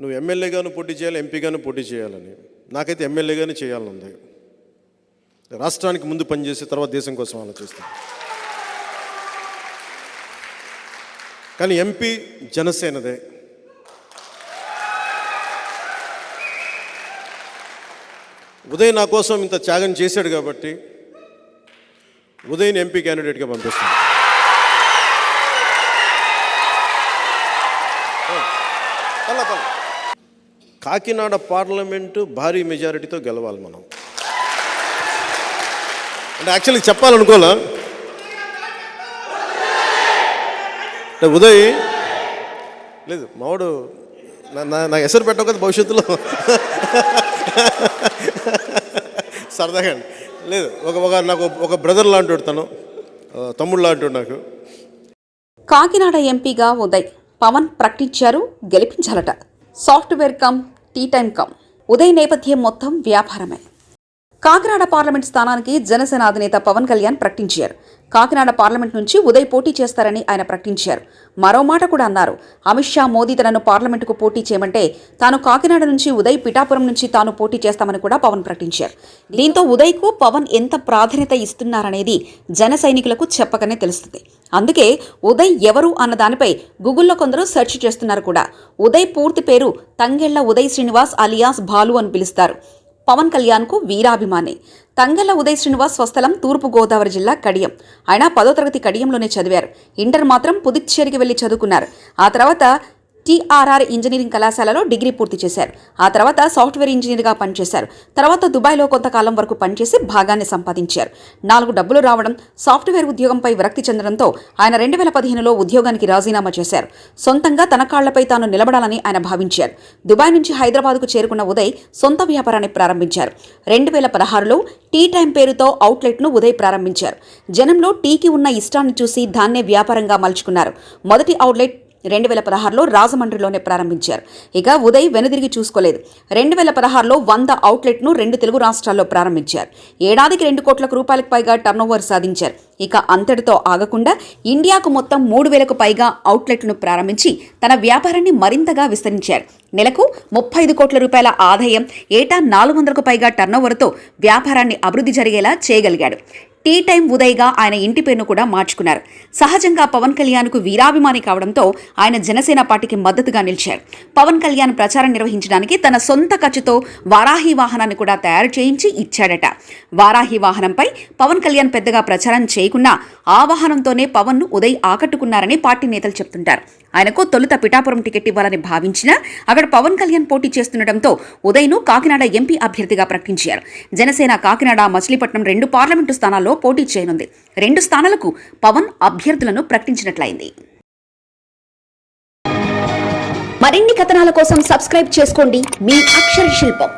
నువ్వు ఎమ్మెల్యేగాను పోటీ చేయాలి ఎంపీగాను పోటీ చేయాలని. నాకైతే ఎమ్మెల్యేగానే చేయాలని ఉంది రాష్ట్రానికి ముందు పనిచేసి తర్వాత దేశం కోసం ఆలోచిస్తాను కానీ ఎంపీ జనసేనదే. ఉదయ్ నా కోసం ఇంత త్యాగం చేశాడు కాబట్టి ఉదయ్ని ఎంపీ క్యాండిడేట్గా పంపిస్తాను. పల్ల, పల్ల. కాకినాడ పార్లమెంటు భారీ మెజారిటీతో గెలవాలి మనం. అంటే యాక్చువల్లీ చెప్పాలనుకోలే అంటే ఉదయ్ లేదు మావాడు నా- నా నాకు ఎసరు పెట్టకపోతే భవిష్యత్తులో. సరదాగా అండి. లేదు ఒక ఒక నాకు ఒక బ్రదర్ లాంటి తను తమ్ముడు లాంటి నాకు. కాకినాడ ఎంపీగా ఉదయ్ పవన్ ప్రకటించారు గెలిపించాలట. Software cum tea time cum. Udaya నేపథ్యం మొత్తం వ్యాపారమే. కాకినాడ పార్లమెంట్ స్థానానికి జనసేన అధినేత పవన్ కళ్యాణ్ ప్రకటించారు. కాకినాడ పార్లమెంట్ నుంచి ఉదయ్ పోటీ చేస్తారని ఆయన ప్రకటించారు. మరో మాట కూడా అన్నారు. అమిత్ షా మోదీ తనను పార్లమెంటుకు పోటీ చేయమంటే తాను కాకినాడ నుంచి ఉదయ్ పిఠాపురం నుంచి తాను పోటీ చేస్తామని కూడా పవన్ ప్రకటించారు. దీంతో ఉదయ్కు పవన్ ఎంత ప్రాధాన్యత ఇస్తున్నారనేది జన సైనికులకు చెప్పకనే తెలుస్తుంది. అందుకే ఉదయ్ ఎవరు అన్న దానిపై గూగుల్లో కొందరు సెర్చ్ చేస్తున్నారు కూడా. ఉదయ్ పూర్తి పేరు తంగెళ్ళ ఉదయ్ శ్రీనివాస్ అలియాస్ భాలు అని పిలుస్తారు. పవన్ కళ్యాణ్కు వీరాభిమాని. తంగెళ్ళ ఉదయ్ శ్రీనివాస్ స్వస్థలం తూర్పు గోదావరి జిల్లా కడియం. ఆయన పదో తరగతి కడియంలోనే చదివారు. ఇంటర్ మాత్రం పుదుచ్చేరికి వెళ్ళి చదువుకున్నారు. ఆ తర్వాత టీఆర్ఆర్ ఇంజనీరింగ్ కళాశాలలో డిగ్రీ పూర్తి చేశారు. ఆ తర్వాత సాఫ్ట్వేర్ ఇంజనీర్గా పనిచేశారు. తర్వాత దుబాయ్లో కొంతకాలం వరకు పనిచేసి భాగాన్ని సంపాదించారు. నాలుగు డబ్బులు రావడం సాఫ్ట్వేర్ ఉద్యోగంపై విరక్తి చెందడంతో ఆయన రెండు వేల పదిహేనులో ఉద్యోగానికి రాజీనామా చేశారు. సొంతంగా తన కాళ్ళపై తాను నిలబడాలని ఆయన భావించారు. దుబాయ్ నుంచి హైదరాబాద్కు చేరుకున్న ఉదయ్ సొంత వ్యాపారాన్ని ప్రారంభించారు. రెండు వేల పదహారులో టీ టైం పేరుతో అవుట్లెట్ను ఉదయ్ ప్రారంభించారు. జనంలో టీకి ఉన్న ఇష్టాన్ని చూసి దాన్నే వ్యాపారంగా మలుచుకున్నారు. మొదటి అవుట్లెట్ రెండు వేల పదహారులో రాజమండ్రిలోనే ప్రారంభించారు. ఇక ఉదయ్ వెనుదిరిగి చూసుకోలేదు. రెండు వేల పదహారులో వంద అవుట్లెట్ను రెండు తెలుగు రాష్ట్రాల్లో ప్రారంభించారు. ఏడాదికి రెండు కోట్ల రూపాయలకు పైగా టర్నోవర్ సాధించారు. ఇక అంతటితో ఆగకుండా ఇండియాకు మొత్తం మూడు వేలకు పైగా అవుట్లెట్లను ప్రారంభించి తన వ్యాపారాన్ని మరింతగా విస్తరించారు. నెలకు ముప్పై ఐదు కోట్ల రూపాయల ఆదాయం ఏటా నాలుగు వందలకు పైగా టర్నోవర్తో వ్యాపారాన్ని అభివృద్ధి జరిగేలా చేయగలిగాడు. టీ టైం ఉదయ్గా ఆయన ఇంటి పేరును కూడా మార్చుకున్నారు. సహజంగా పవన్ కళ్యాణ్కు వీరాభిమాని కావడంతో ఆయన జనసేన పార్టీకి మద్దతుగా నిలిచారు. పవన్ కళ్యాణ్ ప్రచారం నిర్వహించడానికి తన సొంత ఖర్చుతో వారాహి వాహనాన్ని కూడా తయారు చేయించి ఇచ్చాడట. వారాహి వాహనంపై పవన్ కళ్యాణ్ పెద్దగా ప్రచారం చేయకుండా ఆ వాహనంతోనే పవన్ను ఉదయ్ ఆకట్టుకున్నారని పార్టీ నేతలు చెప్తుంటారు. ఆయనకు తొలుత పిఠాపురం టికెట్ ఇవ్వాలని భావించినా అక్కడ పవన్ కళ్యాణ్ పోటీ చేస్తుండటంతో ఉదయ్ను కాకినాడ ఎంపీ అభ్యర్థిగా ప్రకటించారు. జనసేన కాకినాడ మచిలీపట్నం రెండు పార్లమెంటు స్థానాల్లో పోటీ చేయనుంది. రెండు స్థానాలకు పవన్ అభ్యర్థులను ప్రకటించినట్లయింది. మరిన్ని కథనాల కోసం సబ్స్క్రైబ్ చేసుకోండి. మీ అక్షర శిల్పం.